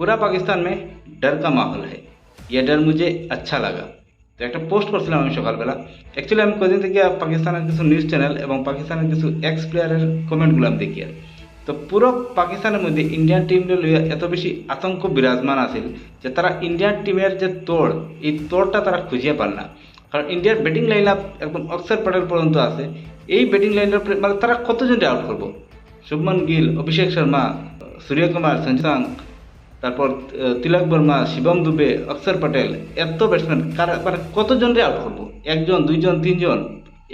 पूरा पाकिस्तान में डर का माहौल है ये डर मुझे अच्छा লাগা তো একটা পোস্ট করছিলাম আমি সকালবেলা অ্যাকচুয়ালি আমি কদিন থেকে পাকিস্তানের কিছু নিউজ চ্যানেল এবং পাকিস্তানের কিছু এক্স প্লেয়ারের কমেন্টগুলো আমি দেখি আর। তো পুরো পাকিস্তানের মধ্যে ইন্ডিয়ান টিমটা লইয়া এত বেশি আতঙ্ক বিরাজমান আছিল যে তারা ইন্ডিয়ান টিমের যে তোড় এই তোড়টা তারা খুঁজে পান না কারণ ইন্ডিয়ার ব্যাটিং লাইন আপ একদম অক্ষর প্যাটেল পর্যন্ত আছে এই ব্যাটিং লাইন মানে তারা কতজনকে আউট করবো শুভমন গিল অভিষেক শর্মা সূর্যকুমার সঞ্চাঙ্ক তারপর তিলক বর্মা, শিবম দুবে, অক্ষর প্যাটেল এত ব্যাটসম্যান কারা মানে কতজনরে আউট করব? একজন, দুইজন, তিনজন?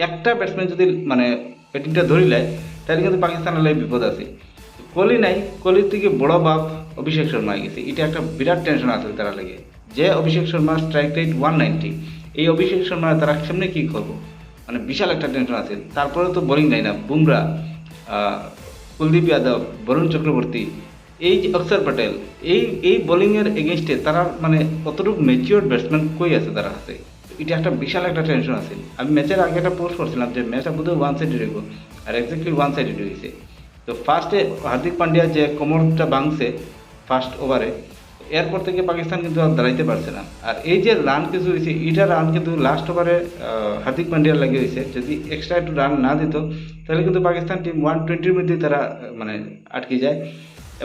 একটা ব্যাটসম্যান যদি মানে ব্যাটিংটা ধরি নেয় তাহলে কিন্তু পাকিস্তানের লাগে বিপদ আছে। কোহলি নাই, কোহলির থেকে বড় বাপ অভিষেক শর্মা গেছে। এটা একটা বিরাট টেনশন আছে তারা লাগে যে Abhishek Sharma strike rate one ninety এই অভিষেক শর্মা তারা সামনে কী করব? মানে বিশাল একটা টেনশন আছে। তারপরে তো বোলিং নাই না। বুমরা কুলদীপ যাদব, বরুণ চক্রবর্তী এই যে অক্ষর প্যাটেল, এই এই বোলিংয়ের এগেনস্টে তারা মানে কতটুকু ম্যাচিওর ব্যাটসম্যান কই আছে তারা আছে এটা একটা বিশাল একটা টেনশন আছে। আমি ম্যাচের আগে একটা পোস্ট করছিলাম যে ম্যাচটা বোধহয় ওয়ান সাইডেড হইব আর এক্স্যাক্টলি ওয়ান সাইডেড হয়েছে তো ফার্স্টে হার্দিক পান্ডিয়া যে কোমরটা ভাঙছে ফার্স্ট ওভারে এরপর থেকে পাকিস্তান কিন্তু আর দাঁড়াইতে পারছে না। আর এই যে রান কিছু হয়েছে এটা রান কিন্তু লাস্ট ওভারে হার্দিক পান্ডিয়ার লাগে হয়েছে যদি এক্সট্রা একটু রান না দিত, তাহলে কিন্তু পাকিস্তান টিম ওয়ান টোয়েন্টির মধ্যে তারা মানে আটকে যায়।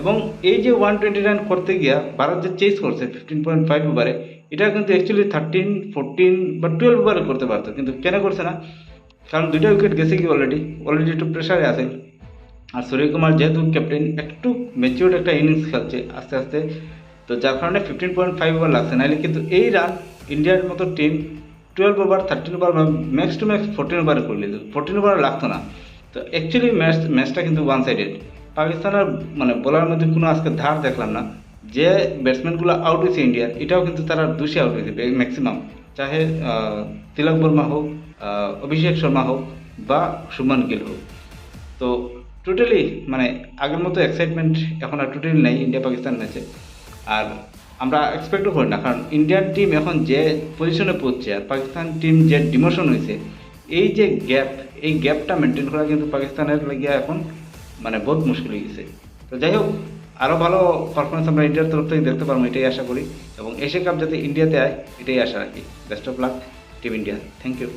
এবং এই যে ওয়ান টোয়েন্টি রান করতে গিয়া ভারত যে চেস করছে ফিফটিন পয়েন্ট ফাইভ ওভারে এটা কিন্তু অ্যাকচুয়ালি থার্টিন ফোরটিন বা টুয়েলভ ওভারে করতে পারতো, কিন্তু কেন করছে না? কারণ দুইটা উইকেট গেছে কি অলরেডি অলরেডি একটু প্রেশারে আছে। আর সূর্যকুমার যেহেতু ক্যাপ্টেন একটু ম্যাচিওর একটা ইনিংস খেলছে আস্তে আস্তে, তো যার কারণে ফিফটিন পয়েন্ট ফাইভ ওভার লাগছে। নাহলে কিন্তু এই রান ইন্ডিয়ার মতো team twelve over thirteen over max to max fourteen ওভারে করলে ফোরটিন ওভার লাগতো না। তো অ্যাকচুয়ালি ম্যাচ ম্যাচটা কিন্তু ওয়ান সাইডেড পাকিস্তানের মানে বোলার মধ্যে কোনো আজকে ধার দেখলাম না। যে ব্যাটসম্যানগুলো আউট হয়েছে ইন্ডিয়ার এটাও কিন্তু তারা দোষী আউট হয়েছে ম্যাক্সিমাম চাহে তিলক বর্মা হোক অভিষেক শর্মা হোক বা শুভমান গিল হোক। তো টোটালি মানে আগের মতো এক্সাইটমেন্ট এখন আর টোটালি নেই ইন্ডিয়া পাকিস্তান ম্যাচে আর আমরা এক্সপেক্টও করি না, কারণ ইন্ডিয়ান টিম এখন যে পজিশনে পড়ছে আর পাকিস্তান টিম যে ডিমোশন হয়েছে, এই যে গ্যাপ এই গ্যাপটা মেনটেন করা কিন্তু পাকিস্তানের লাগিয়ে এখন মানে বহুত মুশকিল হয়ে গেছে। তো যাই হোক আরও ভালো পারফরমেন্স আমরা ইন্ডিয়ার তরফ থেকে দেখতে পারব, এটাই আশা করি। এবং এশিয়া কাপ যাতে ইন্ডিয়াতে আয়, এটাই আশা রাখি। Best of luck team India thank you